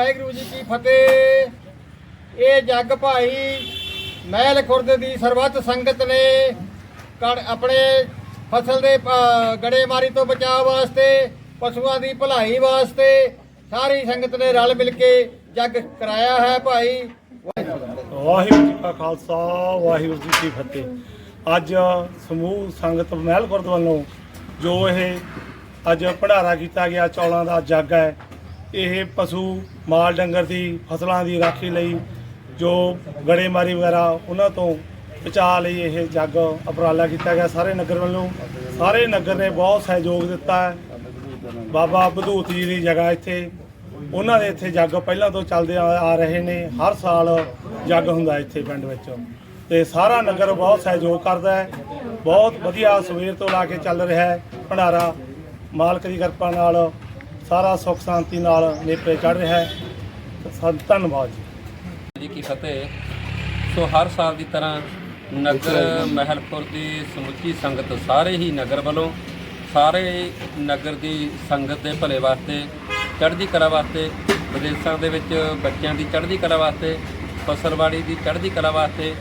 ਵਾਹਿਗੁਰੂ ਜੀ ਕੀ ਫਤਿਹ। ਇਹ ਜੱਗ ਭਾਈ ਮਹਿਲ ਖੁਰਦ ਦੀ ਸਰਬੱਤ ਸੰਗਤ ਨੇ ਕਣ- ਆਪਣੇ ਫਸਲ ਦੇ ਗੜੇਮਾਰੀ ਤੋਂ ਬਚਾਅ ਵਾਸਤੇ, ਪਸ਼ੂਆਂ ਦੀ ਭਲਾਈ ਵਾਸਤੇ ਸਾਰੀ ਸੰਗਤ ਨੇ ਰਲ ਮਿਲ ਕੇ ਜੱਗ ਕਰਾਇਆ ਹੈ ਭਾਈ। ਵਾਹਿਗੁਰੂ ਜੀ ਕਾ ਖਾਲਸਾ, ਵਾਹਿਗੁਰੂ ਜੀ ਕੀ ਫਤਿਹ। ਅੱਜ ਸਮੂਹ ਸੰਗਤ ਮਹਿਲ ਖੁਰਦ ਵੱਲੋਂ ਜੋ ਇਹ ਅੱਜ ਭੰਡਾਰਾ ਕੀਤਾ ਗਿਆ, ਚੌਲਾਂ ਦਾ ਜੱਗ ਹੈ ਇਹ ਪਸ਼ੂ ਮਾਲ ਡੰਗਰ ਦੀ ਫਸਲਾਂ ਦੀ ਰਾਖੀ ਲਈ ਜੋ ਗੜੇਮਾਰੀ ਵਗੈਰਾ ਉਹਨਾਂ ਤੋਂ ਬਚਾਅ ਲਈ ਇਹ ਜੱਗ ਉਪਰਾਲਾ ਕੀਤਾ ਗਿਆ। ਸਾਰੇ ਨਗਰ ਵੱਲੋਂ, ਸਾਰੇ ਨਗਰ ਨੇ ਬਹੁਤ ਸਹਿਯੋਗ ਦਿੱਤਾ ਹੈ। ਬਾਬਾ ਬਧੂਤ ਜੀ ਦੀ ਜਗ੍ਹਾ ਇੱਥੇ, ਉਹਨਾਂ ਦੇ ਇੱਥੇ ਜੱਗ ਪਹਿਲਾਂ ਤੋਂ ਚੱਲਦੇ ਆ ਆ ਰਹੇ ਨੇ। ਹਰ ਸਾਲ ਜੱਗ ਹੁੰਦਾ ਇੱਥੇ ਪਿੰਡ ਵਿੱਚ। ਤੇ ਸਾਰਾ ਨਗਰ ਬਹੁਤ ਸਹਿਯੋਗ ਕਰਦਾ ਹੈ। ਬਹੁਤ ਵਧੀਆ ਸਵੇਰ ਤੋਂ ਲਾ ਕੇ ਚੱਲ ਰਿਹਾ ਹੈ। ਭੰਡਾਰਾ ਮਾਲਕ ਦੀ ਕਿਰਪਾ ਨਾਲ ਸਾਰਾ ਸੁੱਖ ਸ਼ਾਂਤੀ ਨਾਲ ਨੇਪਰੇ ਚੜ ਰਿਹਾ ਹੈ। ਸਾ- ਧੰਨਵਾਦ ਜੀ। ਜੀ ਕੀ ਫਤਿਹ। ਸੋ ਹਰ ਸਾਲ ਦੀ ਤਰ੍ਹਾਂ ਨਗਰ ਮਹਿਲਪੁਰ ਦੀ ਸਮੁੱਚੀ ਸੰਗਤ ਸਾਰੇ ਹੀ ਨਗਰ ਵੱਲੋਂ ਸਾਰੇ ਨਗਰ ਦੀ ਸੰਗਤ ਦੇ ਭਲੇ ਵਾਸਤੇ, ਚੜ੍ਹਦੀ ਕਲਾ ਵਾਸਤੇ, ਵਿਦੇਸ਼ਾਂ ਦੇ ਵਿੱਚ ਬੱਚਿਆਂ ਦੀ ਚੜ੍ਹਦੀ ਕਲਾ ਵਾਸਤੇ, ਫਸਲਵਾੜੀ ਦੀ ਚੜ੍ਹਦੀ ਕਲਾ ਵਾਸਤੇ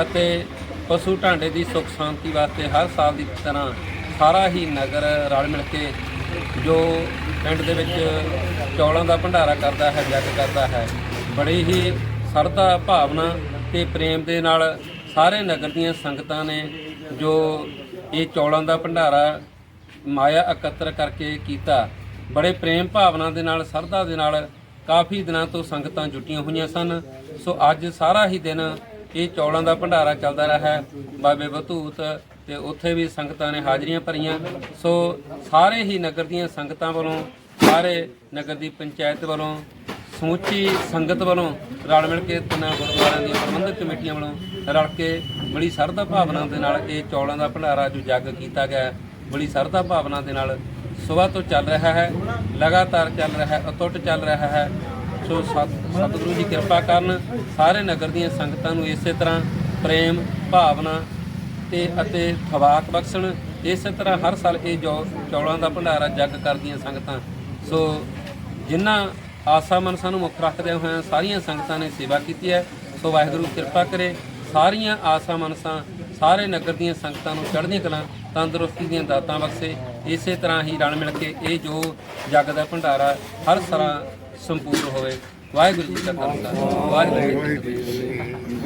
ਅਤੇ ਪਸ਼ੂ ਢਾਂਡੇ ਦੀ ਸੁੱਖ ਸ਼ਾਂਤੀ ਵਾਸਤੇ ਹਰ ਸਾਲ ਦੀ ਤਰ੍ਹਾਂ ਸਾਰਾ ਹੀ ਨਗਰ ਰਲ ਮਿਲ ਕੇ ਜੋ ਪਿੰਡ ਦੇ ਵਿੱਚ ਚੌਲਾਂ ਦਾ ਭੰਡਾਰਾ ਕਰਦਾ ਹੈ, ਜੱਗ ਕਰਦਾ ਹੈ, ਬੜੀ ਹੀ ਸਰਦਾ ਭਾਵਨਾ ਤੇ ਪ੍ਰੇਮ ਦੇ ਨਾਲ ਸਾਰੇ ਨਗਰ ਦੀਆਂ ਸੰਗਤਾਂ ਨੇ ਜੋ ਇਹ ਚੌਲਾਂ ਦਾ ਭੰਡਾਰਾ ਮਾਇਆ ਇਕੱਤਰ ਕਰਕੇ ਕੀਤਾ। ਬੜੇ ਪ੍ਰੇਮ ਭਾਵਨਾ ਦੇ ਨਾਲ ਸਰਦਾ ਦੇ ਨਾਲ ਕਾਫੀ ਦਿਨਾਂ ਤੋਂ ਸੰਗਤਾਂ ਜੁਟੀਆਂ ਹੋਈਆਂ ਸਨ। ਸੋ ਅੱਜ ਸਾਰਾ ਹੀ ਦਿਨ ਇਹ ਚੌਲਾਂ ਦਾ ਭੰਡਾਰਾ ਚੱਲਦਾ ਰਿਹਾ ਬਾਬੇ ਬਤੂਤ ਤੇ ਉੱਥੇ ਵੀ ਸੰਗਤਾਂ ਨੇ ਹਾਜ਼ਰੀਆਂ ਭਰੀਆਂ। ਸੋ ਸਾਰੇ ਹੀ ਨਗਰ ਦੀਆਂ ਸੰਗਤਾਂ ਵੱਲੋਂ, ਸਾਰੇ ਨਗਰ ਦੀ ਪੰਚਾਇਤ ਵੱਲੋਂ, ਸਮੁੱਚੀ ਸੰਗਤ ਵੱਲੋਂ ਰਲ ਮਿਲ ਕੇ ਤਿੰਨਾਂ ਗੁਰਦੁਆਰਿਆਂ ਦੀਆਂ ਪ੍ਰਬੰਧਕ ਕਮੇਟੀਆਂ ਵੱਲੋਂ ਰਲ ਕੇ ਬੜੀ ਸਰਦਾ ਭਾਵਨਾ ਦੇ ਨਾਲ ਇਹ ਚੌਲਾਂ ਦਾ ਭੰਡਾਰਾ ਜੋ ਜੱਗ ਕੀਤਾ ਗਿਆ ਬੜੀ ਸਰਦਾ ਭਾਵਨਾ ਦੇ ਨਾਲ ਸਵੇਰ ਤੋਂ ਚੱਲ ਰਿਹਾ ਹੈ, ਲਗਾਤਾਰ ਚੱਲ ਰਿਹਾ ਹੈ ਅਟੁੱਟ ਚੱਲ ਰਿਹਾ ਹੈ। ਸੋ ਸਤ- ਸਤਿਗੁਰੂ ਜੀ ਕਿਰਪਾ ਕਰਨ, ਸਾਰੇ ਨਗਰ ਦੀਆਂ ਸੰਗਤਾਂ ਨੂੰ ਇਸੇ ਤਰ੍ਹਾਂ ਪ੍ਰੇਮ, ਭਾਵਨਾ ਤੇ ਅਤੇ ਥਵਾਕ ਬਖਸ਼ਣ, ਇਸੇ ਤਰ੍ਹਾਂ ਹਰ ਸਾਲ ਇਹ ਜੋ ਚੌਲਾਂ ਦਾ ਭੰਡਾਰਾ ਜੱਗ ਕਰਦੀਆਂ ਸੰਗਤਾਂ। ਸੋ ਜਿਨ੍ਹਾਂ ਆਸਾ ਮਨਸਾਂ ਨੂੰ ਮੁੱਖ ਰੱਖਦੇ ਹੋਏ ਸਾਰੀਆਂ ਸੰਗਤਾਂ ਨੇ ਸੇਵਾ ਕੀਤੀ ਹੈ, ਸੋ ਵਾਹਿਗੁਰੂ ਕਿਰਪਾ ਕਰੇ, ਸਾਰੀਆਂ ਆਸਾ ਮਨਸਾਂ ਸਾਰੇ ਨਗਰ ਦੀਆਂ ਸੰਗਤਾਂ ਨੂੰ ਚੜ੍ਹਦੀਆਂ ਕਲਾਂ, ਤੰਦਰੁਸਤੀ ਦੀਆਂ ਦਾਤਾਂ ਬਖਸ਼ੇ, ਇਸੇ ਤਰ੍ਹਾਂ ਹੀ ਰਲ ਮਿਲ ਕੇ ਇਹ ਜੋ ਜੱਗ ਦਾ ਭੰਡਾਰਾ ਹਰ ਤਰ੍ਹਾਂ ਸੰਪੂਰਨ ਹੋਵੇ। ਵਾਹਿਗੁਰੂ ਜੀ ਕਾ ਖਾਲਸਾ। ਵਾਹਿਗੁਰੂ ਜੀ ਕੀ ਫਤਿਹ।